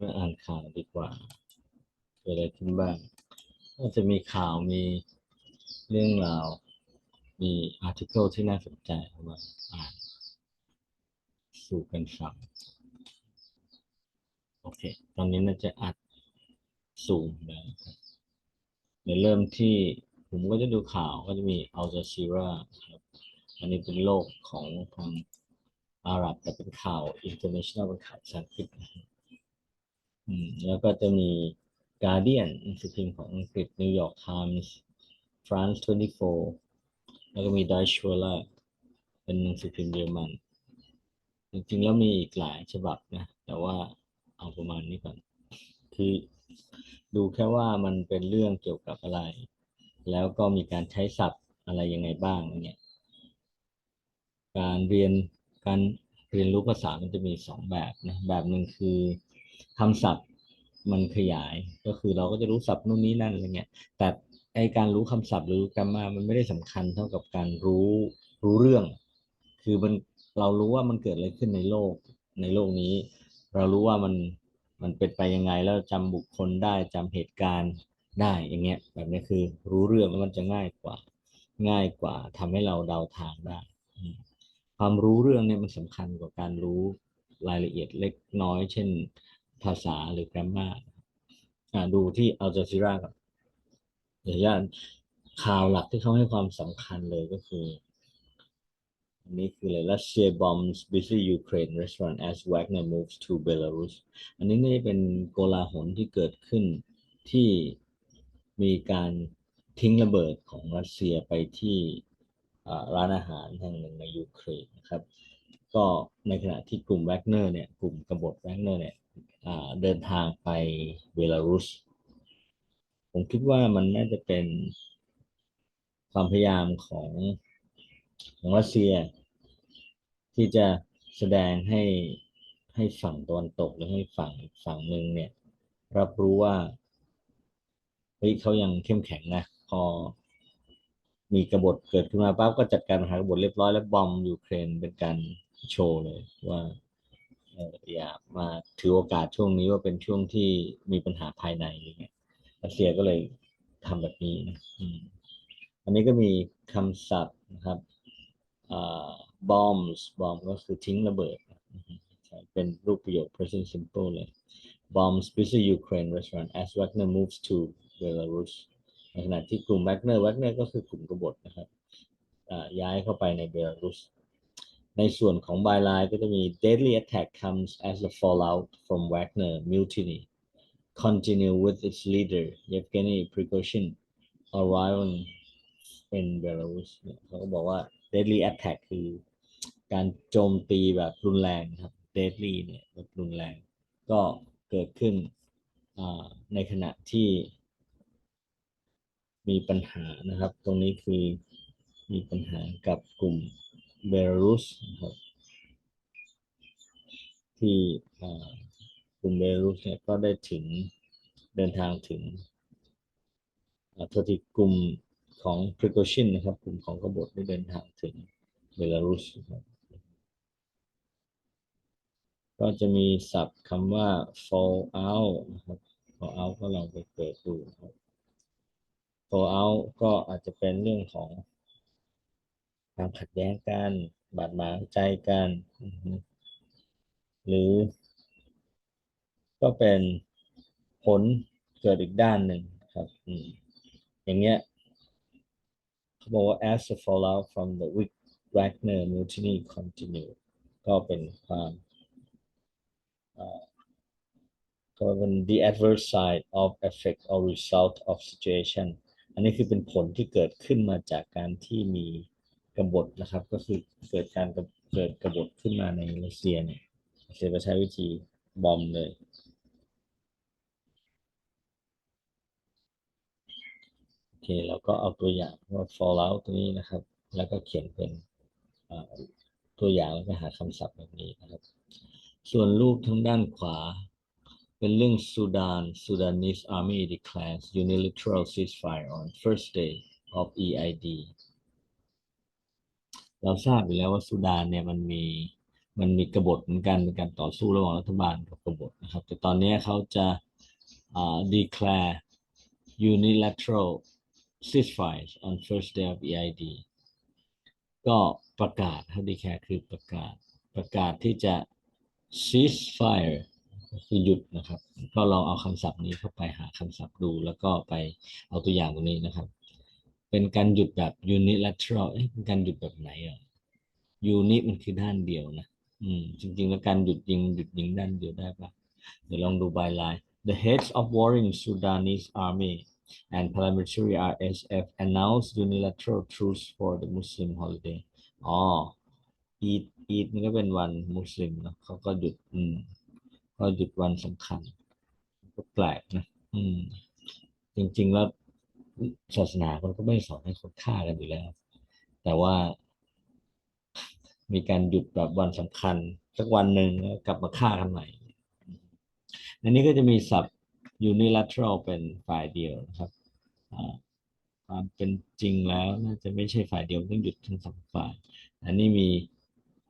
มาอ่านข่าวดีกว่าเกิดอะไรขึ้นบ้างก็จะมีข่าวมีเรื่องราว มีอาร์ติเคิลที่น่าสนใจเอามาอ่านสู่กันฟังโอเค ตอนนี้น่าจะอัดซูมแล้วนะครับเดี๋ยวเริ่มที่ผมก็จะดูข่าวก็จะมีอัลจ z ซีราครับ อันนี้เป็นโลกของทางอาหรับแต่เป็นข่าว international เป็นข่าวภาษาอังกฤษนะครับ แล้วก็จะมี Guardian หนังสือพิมพ์ของอังกฤษ New York Times France 24 แล้วก็มี Deutsche Welle เป็นหนังสือพิมพ์เยอรมัน จริงๆ แล้วมีอีกหลายฉบับนะ แต่ว่าเอาประมาณนี้ก่อน คือดูแค่ว่ามันเป็นเรื่องเกี่ยวกับอะไร แล้วก็มีการใช้ศัพท์อะไรยังไงบ้างเนี่ยการเรียนการเรียนรู้ภาษามันจะมีสองแบบนะ แบบหนึ่งคือ คำศัพท์มันขยายก็คือเราก็จะรู้ศัพท์นู่นนี่นั่นอะไรเงี้ยแต่ไอการรู้คำศัพท์หรือแกรมมามันไม่ได้สำคัญเท่ากับการรู้รู้เรื่อง คือมันเรารู้ว่ามันเกิดอะไรขึ้นในโลกในโลกนี้ เรารู้ว่ามันมันเป็นไปยังไงแล้วจำบุคคลได้จำเหตุการณ์ได้อย่างเงี้ยแบบนี้คือรู้เรื่องแล้วมันจะง่ายกว่า ง่ายกว่าทำให้เราเดาทางได้ ความรู้เรื่องเนี่ยมันสำคัญกว่าการรู้รายละเอียดเล็กน้อย เช่น ภาษาหรือ grammar อ่าดูที่อัลจ z ซีราก่อนเดี๋ยวญข่าวหลักที่เขาให้ความสำคัญเลยก็คือ อันนี้คืออะไร Russia bombs busy Ukraine restaurant as Wagner moves to Belarus อันนี้นี่เป็นโกลาหลที่เกิดขึ้นที่มีการทิ้งระเบิดของรัสเซียไปที่ร้านอาหารแห่งหนึ่งในยูเครนนะครับ ก็ในขณะที่กลุ่มแวกเนอร์เนี่ย กลุ่มกบฏแวกเนอร์เนี่ย เดินทางไปเบลารุส ผมคิดว่ามันน่าจะเป็นความพยายามของของรัสเซีย ที่จะแสดงให้ให้ฝั่งตะวันตกหรือให้ฝั่งฝั่งหนึ่งเนี่ย รับรู้ว่าเฮ้ยเขายังเข้มแข็งนะพอมีกบฏเกิดขึ้นมาปั๊บก็จัดการปัญหากบฏเรียบร้อยแล้วบอมยูเครนเป็นการโชว์เลยว่า ยมาถือโอกาสช่วงนี้ว่าเป็นช่วงที่มีปัญหาภายในอะไรเงี้ยรัสเซียก็เลยทำแบบนี้นะอันนี้ก็มีคำศัพท์นะครับอ่า bombs bomb ก็คือทิ้งระเบิดนะอืมใช่เป็นรูปประโยค present simple เลย bombs busy Ukraine restaurant as Wagner moves to Belarus ในขณะที่กลุ่มแวกเนอร์แวกเนอร์ก็คือกลุ่มกบฏนะครับอ่าย้ายเข้าไปในเบลารุส ในส่วนของบายไลน์ก็จะมี deadly attack comes as the fallout from Wagner mutiny continue with its leader Yevgeny Prigozhin arrival in Belarus เขาก็บอกว่า deadly attack คือการโจมตีแบบรุนแรงครับ deadly เนี่ยแบบรุนแรง ก็เกิดขึ้นในขณะที่มีปัญหานะครับ ตรงนี้คือมีปัญหากับกลุ่ม เบลารุสนะครับที่อ่ากลุ่มเบลารุสเนี่ยก็ได้ถึงเดินทางถึงอ่าโทษทีกลุ่มของ precaution นะครับ กลุ่มของกบฏได้เดินทางถึงเบลารุสครับก็จะมีศัพท์คำว่า fall out นะครับ fall out ก็ลองไปเปิดดูครับ fall out ก็อาจจะเป็นเรื่องของ ความขัดแย้งกันบาดหมางใจกัน หรือ ก็เป็นผลเกิดอีกด้านหนึ่งครับอย่างเงี้ยเขาบอกว่า as the fallout from the weak Wagner mutiny continue ก็เป็นความก็เป็น the adverse side of effect or result of situation อันนี้คือเป็นผลที่เกิดขึ้นมาจากการที่มี กบฏนะครับ ก็คือเกิดการเกิดกบฏขึ้นมาในรัสเซียเนี่ยรัสเซียก็ใช้วิธีบอมเลยโอเคเราก็เอาตัวอย่างว่า fallout ตัวนี้นะครับ แล้วก็เขียนเป็นตัวอย่างแล้วก็หาคำศัพท์แบบนี้นะครับ ส่วนรูปทางด้านขวา เป็นเรื่องสุดาน Sudanese Army declares unilateral ceasefire on first day of EID เราทราบอยู่แล้วว่าสุดานเนี่ยมันมีมันมีกบฏเหมือนกันเป็นการต่อสู้ระหว่างรัฐบาลกับกบฏนะครับ แต่ตอนนี้เขาจะอ่า declare unilateral ceasefire on first day of EID ก็ประกาศครับ declare คือประกาศประกาศที่จะ ceasefire คือหยุดนะครับ ก็ลองเอาคำศัพท์นี้เข้าไปหาคำศัพท์ดู แล้วก็ไปเอาตัวอย่างตรงนี้นะครับ เป็นการหยุดแบบ unilateral เอ๊ะเป็นการหยุดแบบไหนอะ unit มันคือด้านเดียวนะ อืม จริง ๆ แล้วการหยุดยิงหยุดยิงด้านเดียวได้ปะเดี๋ยวลองดู byline the heads of warring Sudanese army and paramilitary RSF announced unilateral truce for the Muslim holiday อ๋ออีดอีดนี่ก็เป็นวันมุสลิมเนอะเขาก็หยุด อืม ก็หยุดวันสำคัญ ก็แปลกนะ อืม จริง ๆ แล้ว ศาสนาคนก็ไม่สอนให้คนฆ่ากันอยู่แล้ว แต่ว่ามีการหยุดแบบวันสำคัญสักวันหนึ่งแล้วกลับมาฆ่ากันใหม่อันนี้ก็จะมีศัพท์ unilateral เป็นฝ่ายเดียวนะครับความเป็นจริงแล้วน่าจะไม่ใช่ฝ่ายเดียวต้องหยุดทั้งสองฝ่าย อันนี้มี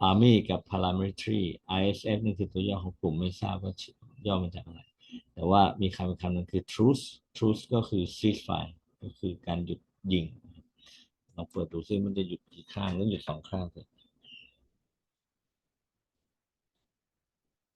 army กับ paramilitary ISF นี่คือตัวย่อของกลุ่มไม่ทราบว่าย่อมาจากอะไร แต่ว่ามีคำคำหนึ่งคือ truce truce ก็คือ ceasefire ก็คือการหยุดยิงลองเปิดดูซิมันจะหยุดกี่ข้างหรือหยุดสองข้างเลย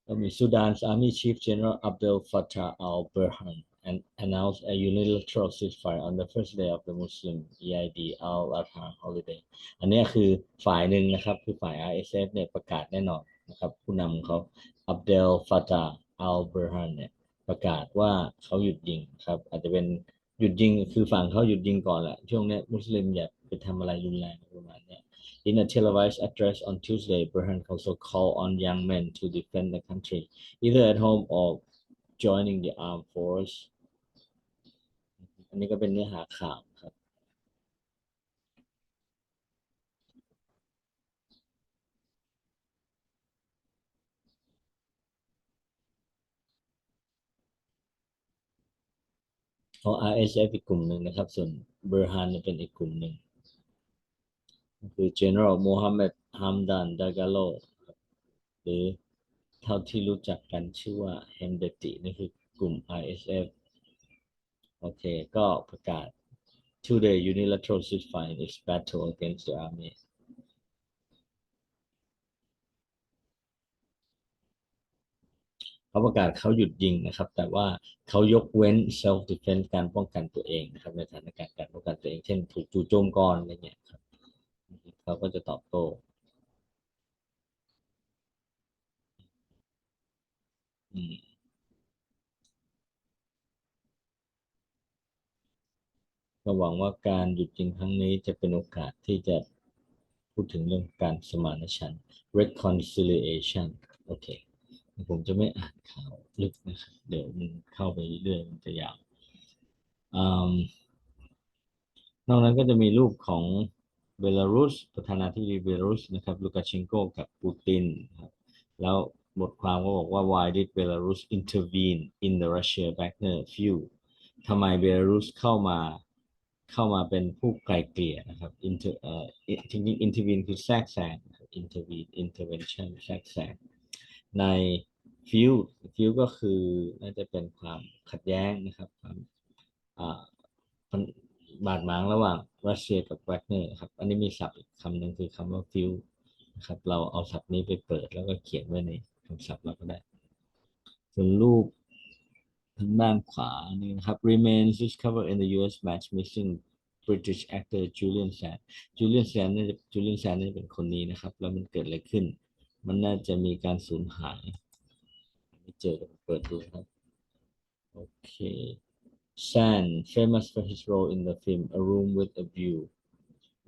ก็มี Sudan's Army Chief General Abdel Fattah al-Burhan and announced a unilateral ceasefire on the first day of the Muslim Eid al-Adha holiday อันนี้คือฝ่ายหนึ่งนะครับ คือฝ่าย ISF เนี่ยประกาศแน่นอนนะครับ ผู้นำเขา Abdel Fattah al-Burhan เนี่ยประกาศว่าเขาหยุดยิงครับ อาจจะเป็น หยุดยิงคือฝั่งเขาหยุดยิงก่อนแหละช่วงนี้มุสลิมอย่าไปทำอะไรรุนแรงประมาณนี้ In a televised address on Tuesday, Burhan also called on young men to defend the country, either at home or joining the armed force. อันนี้ก็เป็นเนื้อหาข่าว ของ RSF อีกกลุ่มหนึ่งนะครับ ส่วน Burhan เนี่ยเป็นอีกกลุ่มหนึ่งคือ General Mohammed Hamdan Dagalo หรือเท่าที่รู้จักกันชื่อว่า Hemdeti นี่คือกลุ่ม ISF โอเค ก็ประกาศ Today unilateral ceasefire is battle against the army เขาประกาศเขาหยุดยิงนะครับ แต่ว่าเขายกเว้น self defense การป้องกันตัวเองนะครับ ในสถานการณ์การป้องกันตัวเอง เช่น ถูกจู่โจมก่อนอะไรเงี้ยครับเขาก็จะตอบโต้อืมก็หวังว่าการหยุดยิงครั้งนี้จะเป็นโอกาสที่จะพูดถึงเรื่องการสมานฉันท์ reconciliation โอเค ผมจะไม่อ่านข่าวลึกนะครับเดี๋ยวมันเข้าไปเรื่อยมันจะยาวอนอกนั้นก็จะมีรูปของเบลารุสประธานาธิบดีเบลารุสนะครับลูกาเชนโกกับปูตินครับแล้วบทความก็บอกว่า why did Belarus intervene in the Russia Wagner feud ทำไมเบลารุสเข้ามาเข้ามาเป็นผู้ไกลเกลี่ยนะครับ inter เอ่อจริงๆ intervene คือแทรกแซง intervene intervention แทรกแซง ในฟิวฟิวก็คือน่าจะเป็นความขัดแย้งนะครับความบาดหมางระหว่างรัสเซียกับแวกเนอร์ครับ อันนี้มีศัพท์คำหนึ่งคือคำว่าฟิวนะครับ เราเอาศัพท์นี้ไปเปิดแล้วก็เขียนไว้ในคำศัพท์เราก็ได้ ส่วนรูปทางด้านขวานี่นะครับ remains discovered in the U.S. match missing British actor Julian Sand Julian Sand นี่ Julian Sand นี่เป็นคนนี้นะครับ แล้วมันเกิดอะไรขึ้น มันน่าจะมีการสูญหายไม่เจอเปิดดูครับ โอเค San famous for his role in the film A Room with a View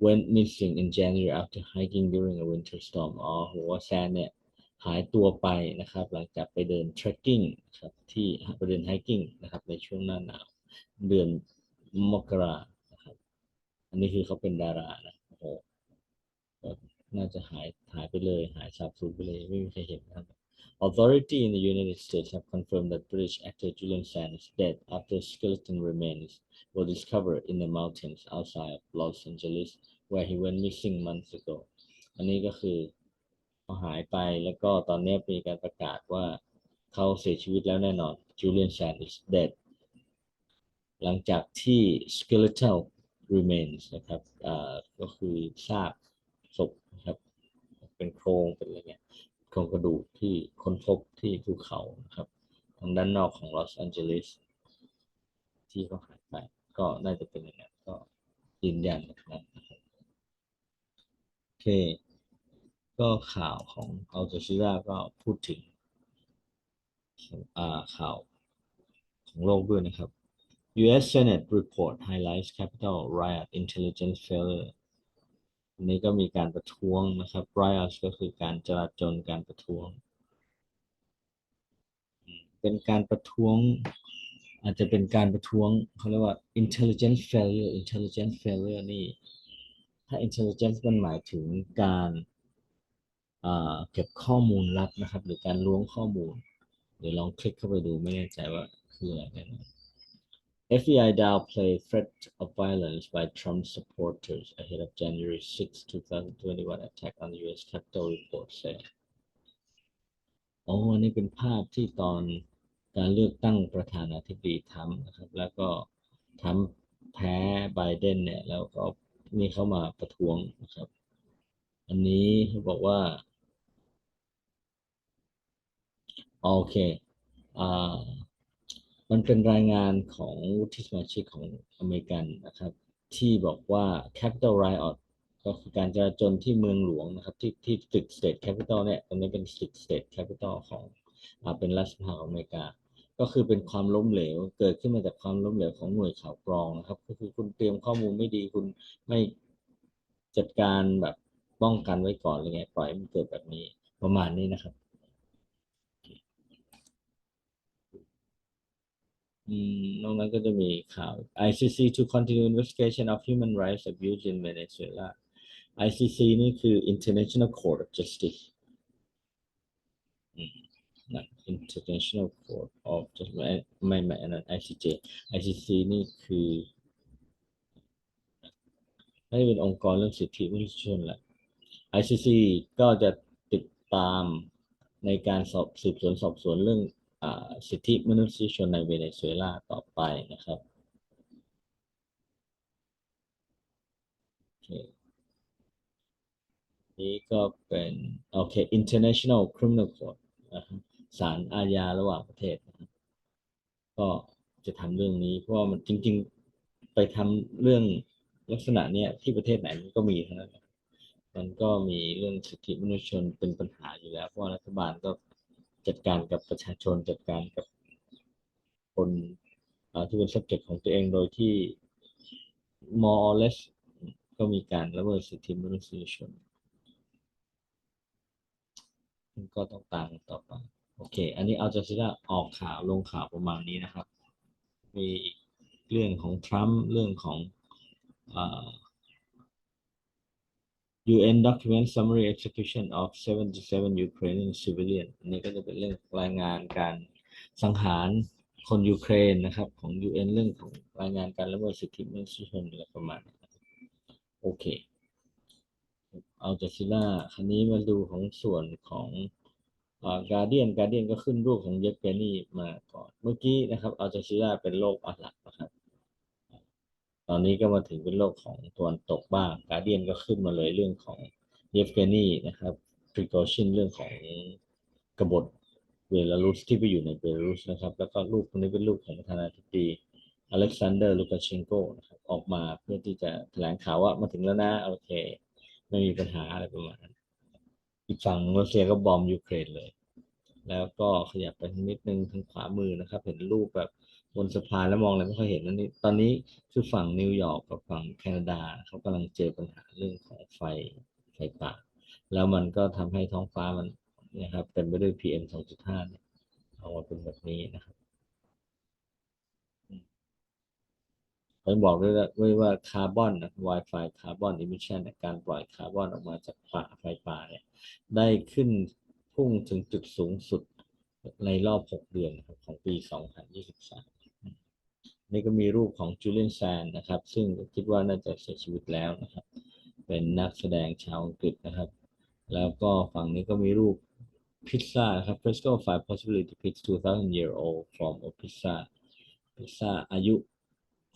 went missing in January after hiking during a winter storm อ๋อหัวแซนเนี่ยหายตัวไปนะครับ หลังจากไปเดิน trekking ครับที่ไปเดิน hiking นะครับ ในช่วงหน้าหนาว เดือนมกรานะครับ อันนี้คือเขาเป็นดารานะ โอ้โห น่าจะหายหายไปเลย หายสาบสูญไปเลย ไม่มีใครเห็นนะครับ Authority in the United States have confirmed that British actor Julian Sand is dead after skeleton remains were discovered in the mountains outside of Los Angeles where he went missing months ago อันนี้ก็คือเขาหายไปแล้วก็ตอนนี้มีการประกาศว่าเขาเสียชีวิตแล้วแน่นอน Julian Sand is dead หลังจากที่ skeletal remains นะครับอ่าก็คือซาก ศพนะครับ เป็นโครงเป็นอะไรเงี้ยโครงกระดูกที่ค้นพบที่ภูเขานะครับ ทางด้านนอกของลอสแอนเจลิสที่เขาหายไปก็น่าจะเป็นอย่างนั้นก็ยืนยันนะครับนะครับโอเค ก็ข่าวของอัลจซีราก็พูดถึงข่าวของโลกด้วยนะครับ U.S. Senate report highlights Capitol riot intelligence failure อันนี้ก็มีการประท้วงนะครับ riot ก็คือการจลาจลการประท้วง เป็นการประท้วง อาจจะเป็นการประท้วงเขาเรียกว่า intelligence failure intelligence failure นี่ถ้า intelligence มันหมายถึงการเก็บข้อมูลลับนะครับ หรือการล้วงข้อมูล เดี๋ยวลองคลิกเข้าไปดูไม่แน่ใจว่าคืออะไรกันน FBI Dow played threat of violence by Trump supporters ahead of January 6, 2021 attack on the U.S. Capitol, report said. อ๋ออันนี้เป็นภาพที่ตอนการเลือกตั้งประธานาธิบดีทรัมนะครับ แล้วก็ทรัมแพ้ไบเดนเนี่ย แล้วก็นี่เข้ามาประท้วงนะครับ อันนี้เขาบอกว่า โอเค อ่า มันเป็นรายงานของวุฒิสมาชิกของอเมริกันนะครับ ที่บอกว่า Capital Riot ก็คือการจราจนที่เมืองหลวงนะครับ ที่ที่ตึก State Capitol เนี่ยตรงนี้เป็นตึก State Capitol ของอ่าเป็นรัฐสภาของอเมริกา ก็คือเป็นความล้มเหลว เกิดขึ้นมาจากความล้มเหลวของหน่วยข่าวกรองนะครับ ก็คือคุณเตรียมข้อมูลไม่ดีคุณไม่จัดการแบบป้องกันไว้ก่อนอะไรเงี้ยปล่อยมันเกิดแบบนี้ประมาณนี้นะครับ อืม นอกนั้นก็จะมีข่าว ICC to continue investigation of human rights abuse in Venezuela ICC นี่คือ International Court of Justice นะ International Court of Justice ไม่ไม่ไม่อันนั้น ICJ ICC นี่คือน่าจะเป็นองค์กรเรื่องสิทธิมนุษยชนแหละ ICC ก็จะติดตามในการสอบสืบสวนสอบสวนเรื่อง สิทธิมนุษยชนในเวเนซุเอลาต่อไปนะครับนี้ก็เป็นโอเค International Criminal Court นะครับศาลอาญาระหว่างประเทศนะครับก็จะทำเรื่องนี้เพราะว่ามันจริง ๆ ไปทำเรื่องลักษณะเนี้ยที่ประเทศไหนมันก็มีเท่านั้นมันก็มีเรื่องสิทธิมนุษยชนเป็นปัญหาอยู่แล้ว เพราะรัฐบาลก็ จัดการกับประชาชนจัดการกับคนที่เป็น subject ของตัวเองโดยที่ more or less ก็มีการละเมิดสิทธิมนุษยชนก็ต้องตามกันต่อไป โอเค อันนี้เอาจ z ซีราออกข่าวลงข่าวประมาณนี้นะครับ มีเรื่องของทรัมป์เรื่องของอ UN document summary execution of 77 Ukrainian civilian อันนี้ก็จะเป็นเรื่องรายงานการสังหารคนยูเครนนะครับ ของ UN เรื่องของรายงานการละเมิดสิทธิมนุษยชนอะไรประมาณนี้โอเค เอาจากซิล่าคันนี้มาดูของส่วนของการเดียนการเดียนก็ขึ้นรูปของเยฟเกนี่มาก่อน เมื่อกี้นะครับ เอาจากซิล่าเป็นโลกอาหรับนะครับ ตอนนี้ก็มาถึงเป็นโลกของตะวันตกบ้างการเดียนก็ขึ้นมาเลยเรื่องของเยฟเกนีนะครับ precaution เรื่องของกบฏเบลารุสที่ไปอยู่ในเบลารุสนะครับ แล้วก็ลูกคนนี้เป็นลูกของประธานาธิบดีอเล็กซานเดอร์ลูกาเชนโกนะครับออกมาเพื่อที่จะแถลงข่าวว่ามาถึงแล้วนะโอเค ไม่มีปัญหาอะไรประมาณนั้นอีกฝั่งรัสเซียก็บอมยูเครนเลย แล้วก็ขยับไปนิดนึงทางขวามือนะครับ เห็นรูปแบบ บนสะพานแล้วมองอะไรไม่ค่อยเห็นนั่นนี่ตอนนี้คือฝั่งนิวยอร์กกับฝั่งแคนาดาเขากำลังเจอปัญหาเรื่องของไฟไฟป่า แล้วมันก็ทำให้ท้องฟ้ามันนะครับเต็มไปด้วย PM 2.5เนี่ยออกมาเป็นแบบนี้นะครับผมบอกด้วยว่าว่าคาร์บอนนะ Wi-Fi คาร์บอนอิมิชันการปล่อยคาร์บอนออกมาจากป่าไฟป่าเนี่ยได้ขึ้นพุ่งถึงจุดสูงสุดในรอบ 6 เดือนของปี 2023 นี่ก็มีรูปของจูเลียนแซนนะครับ ซึ่งคิดว่าน่าจะเสียชีวิตแล้วนะครับ เป็นนักแสดงชาวอังกฤษนะครับ แล้วก็ฝั่งนี้ก็มีรูปพิซซ่าครับ Fresco five possibility depicts 2,000 year old form of pizza พิซซ่าอายุ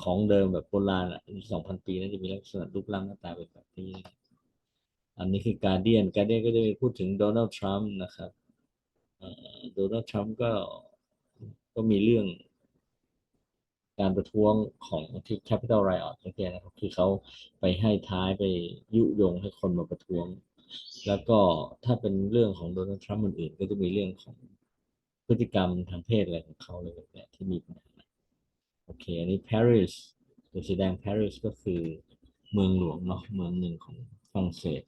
ของเดิมแบบโบราณอะสองพันปีน่าจะมีลักษณะรูปร่างหน้าตาเป็นแบบนี้ อันนี้คือการเดียนการเดียนก็จะมีพูดถึงโดนัลด์ทรัมป์นะครับโดนัลด์ทรัมป์ก็ก็มีเรื่อง การประท้วงของที่ Capital Riot เมื่อกี้นะครับคือเขาไปให้ท้ายไปยุยงให้คนมาประท้วง แล้วก็ถ้าเป็นเรื่องของโดนัลด์ทรัมป์อื่นๆก็จะมีเรื่องของพฤติกรรมทางเพศอะไรของเขาเลยแบบเนี้ยที่มีปัญหาโอเค อันนี้ Paris ตัวสีแดง Paris ก็คือเมืองหลวงเนาะเมืองหนึ่งของฝรั่งเศส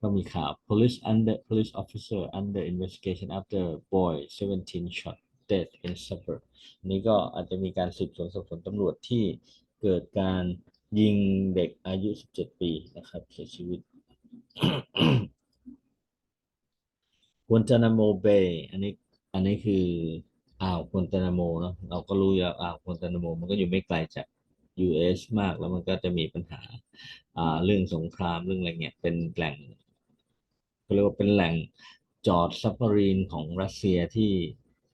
ก็มีข่าว police under police officer under investigation after boy 17 shot dead in suburb อันนี้ก็อาจจะมีการสืบสวนสอบสวนตำรวจที่เกิดการยิงเด็กอายุ 17 ปีนะครับเสียชีวิตกวนตานาโมเบย์อันนี้อันนี้คืออ่าวกวนตานาโมเนาะเราก็รู้อยู่แล้วอ่าวกวนตานาโม มันก็อยู่ไม่ไกลจาก US มากแล้วมันก็จะมีปัญหาอ่าเรื่องสงครามเรื่องอะไรเงี้ยเป็นแหล่งเขาเรียกว่าเป็นแหล่งจอดซับมารีนของรัสเซียที่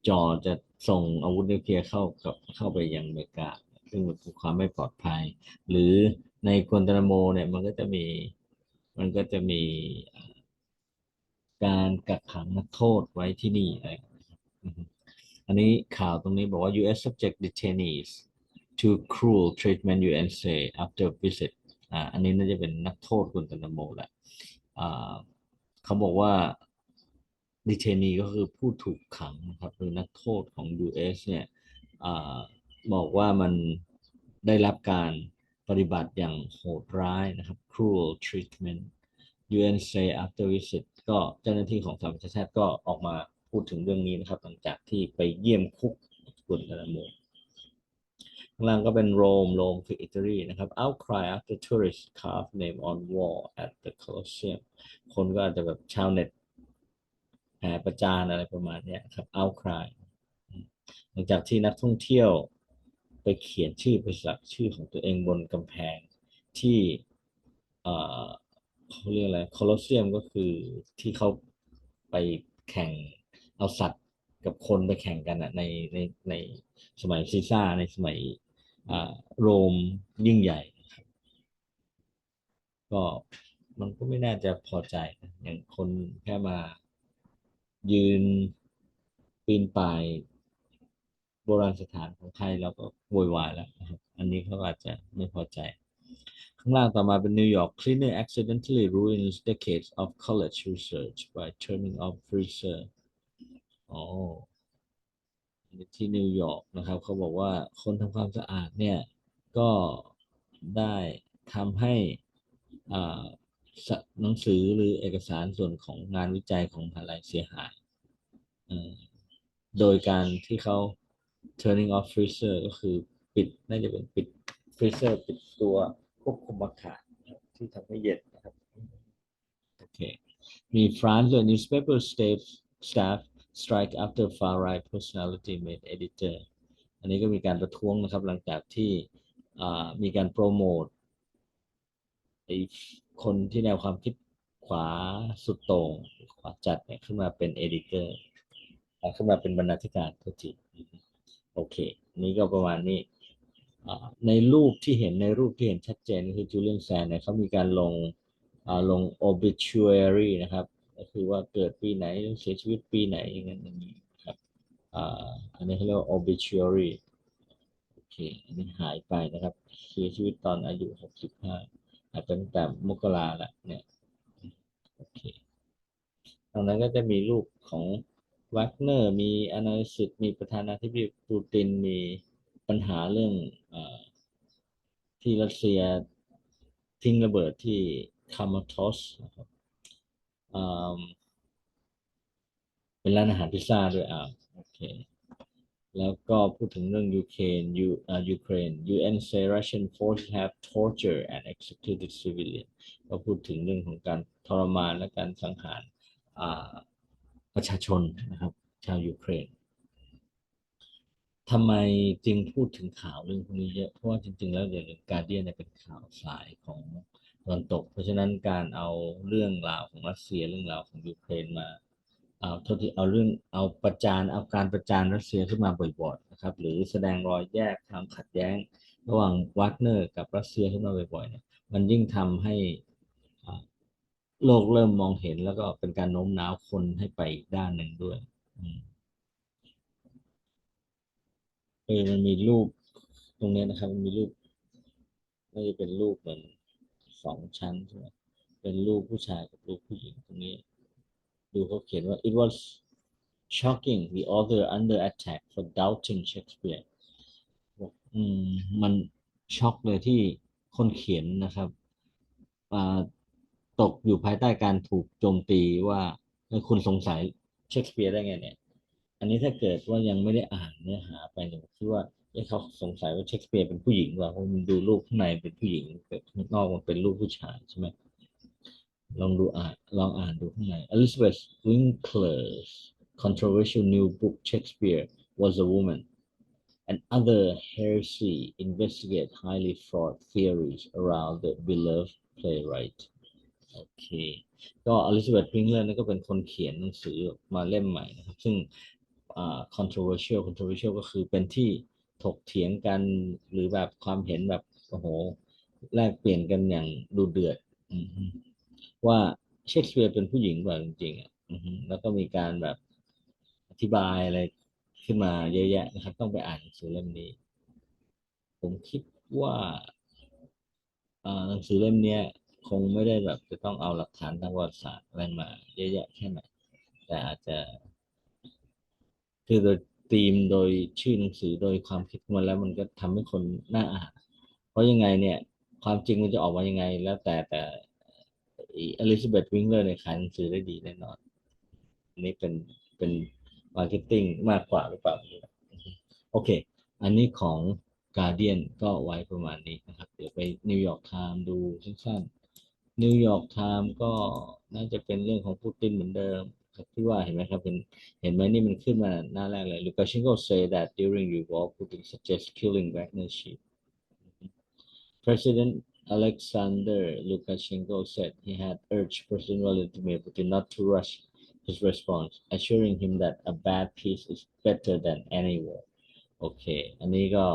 จอจะส่งอาวุธนิวเคลียร์เข้ากับเข้าไปยังอเมริกา ซึ่งมันคือความไม่ปลอดภัย หรือในกวนตานโมเนี่ยมันก็จะมีมันก็จะมีการกักขังนักโทษไว้ที่นี่อะไรอันนี้ข่าวตรงนี้บอกว่า U.S. subject detainees to cruel treatment UN say after visit อ่าอันนี้น่าจะเป็นนักโทษกวนตนาโมแหละอ่าเขาบอกว่า detainee ก็คือผู้ถูกขังนะครับหรือนักโทษของ US เนี่ยอบอกว่ามันได้รับการปฏิบัติอย่างโหดร้ายนะครับ cruel treatment UN say after visit ก็เจ้าหน้าที่ของสหประชาชาติก็ออกมาพูดถึงเรื่องนี้นะครับ หลังจากที่ไปเยี่ยมคุกกวนตานาโมข้างล่างก็เป็นโรมโรมคืออิตาลีนะครับ outcry after tourist carve name on wall at the Colosseum คนก็อาจจะแบบชาวเน็ต ห่ประจานอะไรประมาณนี้ครับ outcry หลังจากที่นักท่องเที่ยวไปเขียนชื่อไปสักชื่อของตัวเองบนกำแพงที่เขาเรียกอะไร Colosseum ก็คือที่เขาไปแข่งเอาสัตว์กับคนไปแข่งกันอะในในในสมัยซีซ่าในสมัยอ่าโรมยิ่งใหญ่ครับก็มันก็ไม่น่าจะพอใจนะอย่างคนแค่มา ยืนปีนป่ายโบราณสถานของไทยเราก็โวยวายแล้วนะครับ อันนี้เขาอาจจะไม่พอใจ ข้างล่างต่อมาเป็นนิวยอร์ก cleaner accidentally ruins decades of college research by turning off freezer อ๋ออันนี้ที่นิวยอร์กนะครับเขาบอกว่าคนทำความสะอาดเนี่ย ก็ได้ทำให้อ่า หนังสือหรือเอกสารส่วนของงานวิจัยของมหาลัยเสียหาย โดยการที่เขา turning off freezer ก็คือปิดน่าจะเป็นปิด freezer ปิดตัวควบคุมอากาศที่ทำให้เย็นนะครับ โอเค มี France ด้วย newspaper staff staff strike after far right personality made editor อันนี้ก็มีการประท้วงนะครับหลังจากที่มีการโปรโมท คนที่แนวความคิดขวาสุดโต่งขวาจัดเนี่ยขึ้นมาเป็น editor อ่าขึ้นมาเป็นบรรณาธิการโทษทีโอเค นี่ก็ประมาณนี้ในรูปที่เห็นในรูปที่เห็นชัดเจนคือจูเลียนแซนเนี่ยเขามีการลงอ่าลง obituary นะครับ ก็คือว่าเกิดปีไหนเสียชีวิตปีไหนอย่างนั้นอย่างนี้ครับอันนี้เขาเรียกว่า obituary โอเค อันนี้หายไปนะครับ เสียชีวิตตอนอายุ 65 อาจจะตั้งแต่มกราละเนี่ยโอเคตรงนั้นก็จะมีรูปของวักเนอร์มีอนาลิซิสมีประธานาธิบดีปูตินมีปัญหาเรื่องอที่รัสเซียทิ้งระเบิดที่คามาทอสนะครับเป็นร้านอาหารพิซซ่าด้วยอ่าโอเค แล้วก็พูดถึงเรื่องยูเครนยูอ่ายูเครน UN say Russian forces have torture and executed civilian ก็พูดถึงเรื่องของการทรมานและการสังหารอ่าประชาชนนะครับ ชาวยูเครนทำไมจึงพูดถึงข่าวเรื่องพวกนี้เยอะ เพราะว่าจริง ๆ แล้วอย่างการเดียนเนี่ยเป็นข่าวสายของตะวันตก เพราะฉะนั้นการเอาเรื่องราวของรัสเซียเรื่องราวของยูเครนมา เอาทษทีเอาเรื่องเอาประจานเอาการประจานรัสเซียขึ้นมาบ่อยๆนะครับ หรือแสดงรอยแยกความขัดแย้ง ระหว่างวากเนอร์กับรัสเซียขึ้นมาบ่อยๆเนี่ยมันยิ่งทำให้โลกเริ่มมองเห็นแล้วก็เป็นการโน้มน้าวคนให้ไปอีกด้านหนึ่งด้วยอืมเออมันมีรูปตรงนี้นะครับ มันมีรูปน่าจะเป็นรูปเหมือนสองชั้นใช่ไหมเป็นรูปผู้ชายกับรูปผู้หญิงตรงนี้ ดูเขาเขียนว่า it was shocking the author under attack for doubting Shakespeare บอกอืมมันช็อกเลยที่คนเขียนนะครับตกอยู่ภายใต้การถูกโจมตีว่าคุณสงสัยเชคสเปียร์ได้ไงเนี่ย อันนี้ถ้าเกิดว่ายังไม่ได้อ่านเนื้อหาไปเนี่ยคิดว่าเอ๊ะเขาสงสัยว่าเชคสเปียร์เป็นผู้หญิงหรือเปล่าเพราะมันดูรูปข้างในเป็นผู้หญิงแต่ข้างนอกมันเป็นรูปผู้ชายใช่ไหม ลองดูอ่านลองอ่านดูข้างใน Elizabeth Winkler's controversial new book Shakespeare was a woman and other heresy investigate highly fraught theories around the beloved playwright โอเคก็ Elizabeth Winkler นี่นก็เป็นคนเขียนหนังสือมาเล่มใหม่นะครับ ซึ่งอ่า controversial controversial ก็คือเป็นที่ถกเถียงกันหรือแบบความเห็นแบบ โอ้โห แลกเปลี่ยนกันอย่างดูเดือด ว่าเชคสเปียร์เป็นผู้หญิงกว่าจริงๆอะแล้วก็มีการแบบอธิบายอะไรขึ้นมาเยอะแยะนะครับ ต้องไปอ่านหนังสือเล่มนี้ ผมคิดว่าอ่าหนังสือเล่มเนี้ยคงไม่ได้แบบจะต้องเอาหลักฐานทางประวัติศาสตร์อะไรมา เยอะแยะแค่ไหนแต่อาจจะ คือโดยธีมโดยชื่อหนังสือโดยความคิดมันแล้วมันก็ทำให้คนน่าอ่าน เพราะยังไงเนี่ย ความจริงมันจะออกมายังไง แล้วแต่แต่ อลิซาเบธวิงเลอร์เนี่ยขายหนังสือได้ดีแน่นอน อันนี้เป็นเป็นมาร์เก็ตติ้งมากกว่าหรือเปล่าโอเค อันนี้ของ Guardian ก็ไว้ประมาณนี้นะครับ เดี๋ยวไปนิวยอร์กไทม์ดูสั้นๆนิวยอร์กไทม์ก็น่าจะเป็นเรื่องของปูตินเหมือนเดิมครับที่ว่าเห็นไหมครับเป็นเห็นไหมนี่มันขึ้นมาหน้าแรกเลย Lukashenko say that during your war Putin suggests killing Wagner chief President Alexander Lukashenko said he had urged President Vladimir Putin not to rush his response, assuring him that a bad peace is better than any war. โอเค อันนี้ก็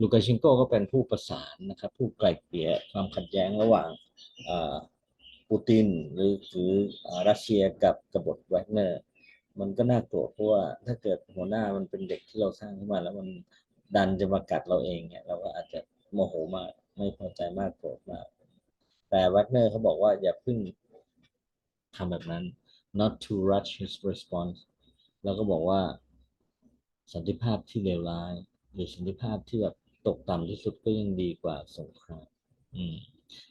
ลูกาเชนโกก็เป็นผู้ประสานนะครับ ผู้ไกล่เกลี่ยความขัดแย้งระหว่างอ่าปูตินหรือหรือรัสเซียกับกบฏแวกเนอร์ มันก็น่ากลัวเพราะว่าถ้าเกิดหัวหน้ามันเป็นเด็กที่เราสร้างขึ้นมาแล้วมันดันจะมากัดเราเองเนี่ยเราก็อาจจะ โมโหมาก ไม่พอใจมากโกรธมาก แต่แวกเนอร์เขาบอกว่าอย่าพิ่งทำแบบนั้น not to rush his response แล้วก็บอกว่า สันติภาพที่เลวร้าย หรือสันติภาพที่แบบตกต่ำที่สุดก็ยังดีกว่าสงครามอืม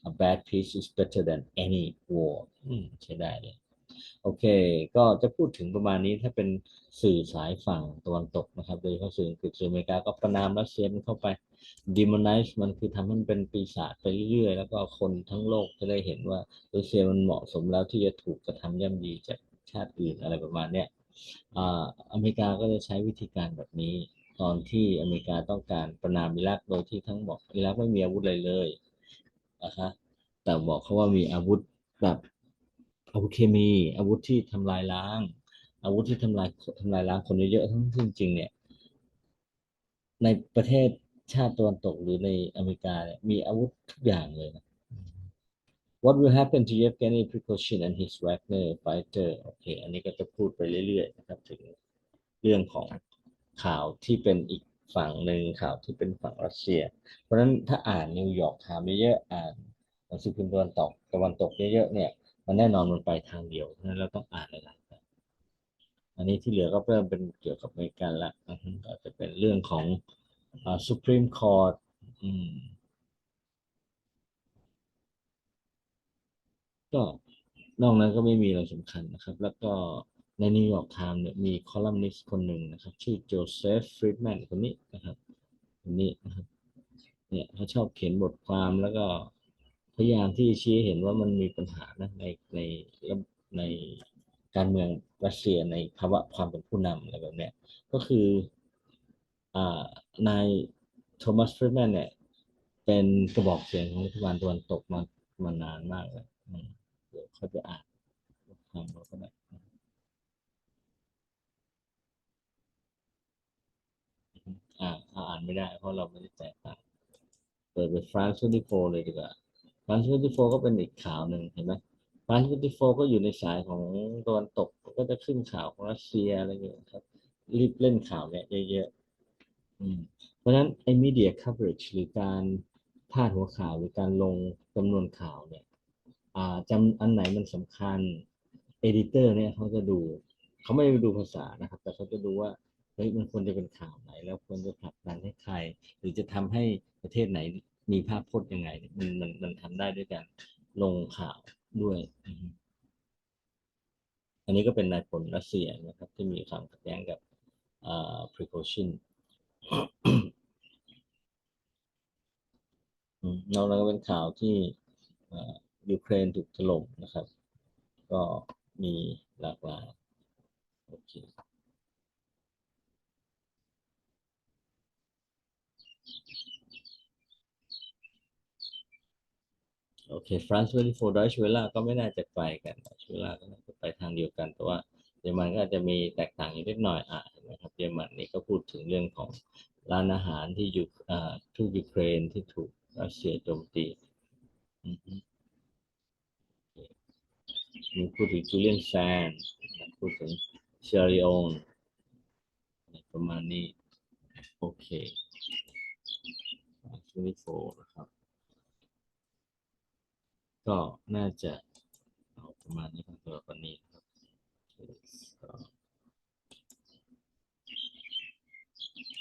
a bad peace is better than any war อืมใช้ได้เลยโอเค ก็จะพูดถึงประมาณนี้ถ้าเป็นสื่อสายฝั่งตะวันตกนะครับ โดยเฉพาะสื่ออังกฤษสื่ออเมริกาก็ประนามรัสเซียมันเข้าไป demonize มันคือทำให้มันเป็นปีศาจไปเรื่อยๆ แล้วก็คนทั้งโลกจะได้เห็นว่ารัสเซียมันเหมาะสมแล้วที่จะถูกกระทำย่ำยีจากชาติอื่นอะไรประมาณเนี้ยอ่าอเมริกาก็จะใช้วิธีการแบบนี้ ตอนที่อเมริกาต้องการประนามอิรักโดยที่ทั้งบอกอิรักไม่มีอาวุธอะไรเลยนะคะแต่บอกเขาว่ามีอาวุธแบบอาวุธเคมี อาวุธที่ทำลายล้าง อาวุธที่ทำลายทำลายล้างคนเยอะๆทั้งที่จริงๆเนี่ย ในประเทศ ชาติตะวันตกหรือในอเมริกาเนี่ยมีอาวุธทุกอย่างเลยนะ What will happen to Yevgeny Prigozhin and his Wagner fighter โอเค อันนี้ก็จะพูดไปเรื่อยๆนะครับ ถึงเรื่องของข่าวที่เป็นอีกฝั่งหนึ่งข่าวที่เป็นฝั่งรัสเซีย เพราะฉะนั้นถ้าอ่านนิวยอร์กไทม์เยอะๆอ่านหนังสือพิมพ์ตะวันตกตะวันตกเยอะๆเนี่ยมันแน่นอนมันไปทางเดียวเพราะฉะนั้นเราต้องอ่านหลายๆแบบอันนี้ที่เหลือก็เริ่มเป็นเกี่ยวกับอเมริกันละอือฮึก็จะเป็นเรื่องของ อ่า Supreme Court อืมก็นอกนั้นก็ไม่มีอะไรสำคัญนะครับ แล้วก็ในนิวยอร์กไทม์เนี่ยมีคอลัมนิสต์คนหนึ่งนะครับ ชื่อโจเซฟฟรีดแมนคนนี้นะครับคนนี้นะครับเนี่ยเขาชอบเขียนบทความแล้วก็พยายามที่ชี้เห็นว่ามันมีปัญหานะในในในการเมืองรัสเซียในภาวะความเป็นผู้นำอะไรแบบเนี้ยก็คือ นายโทมัสฟรีแมนเนี่ย เป็นกระบอกเสียงของรัฐบาลตะวันตกมามานานมากแล้วอืมเดี๋ยวเขาจะอ่านทำเราก็ได้อ่าอ่าอ่านไม่ได้เพราะเราไม่ได้แจกตังเปิดเป็นฟรานซ์ที่โฟเลยดีกว่าฟรานซ์ที่โฟก็เป็นอีกข่าวหนึ่งเห็นไหมฟรานซ์ที่โฟก็อยู่ในสายของตะวันตกก็จะขึ้นข่าวของรัสเซียอะไรอย่างเงี้ยครับ รีบเล่นข่าวเนี่ยเยอะๆ เพราะฉะนั้นไอ้ media coverage หรือการพาดหัวข่าวหรือการลงจำนวนข่าวเนี่ยจำอันไหนมันสำคัญ editor เนี่ยเขาจะดู เขาไม่ได้ดูภาษานะครับ แต่เขาจะดูว่าเฮ้ยมันควรจะเป็นข่าวไหน แล้วควรจะผลักดันให้ใคร หรือจะทำให้ประเทศไหนมีภาพพจน์ยังไง มันมันมันทำได้ด้วยการลงข่าวด้วย อันนี้ก็เป็นนายพลรัสเซียนะครับ ที่มีความขัดแย้งกับอ่า precaution นอกนั้นก็เป็นข่าวที่ยูเครนถูกถล่มนะครับ ก็มีหลากหลายโอเคโอเคฟรานซ์เวลิโฟดอยชเวล่าก็ไม่น่าจะไกลกันชเวล่าก็น่าจะไปทางเดียวกันแต่ว่า เยอรมันก็อาจจะมีแตกต่างอยู่เล็กน้อยอะเห็นไหมครับเยอรมันนี่ก็พูดถึงเรื่องของร้านอาหารที่อยู่อ่าทูกยูเครนที่ถูกรัสเซียโจมตีมีพูดถึงจูเลียนแซนพูดถึงเชอริโอนประมาณนี้ โอเคช่วงที่โฟนะครับ ก็น่าจะเอาประมาณนี้ครับสำหรับวันนี้ ครับ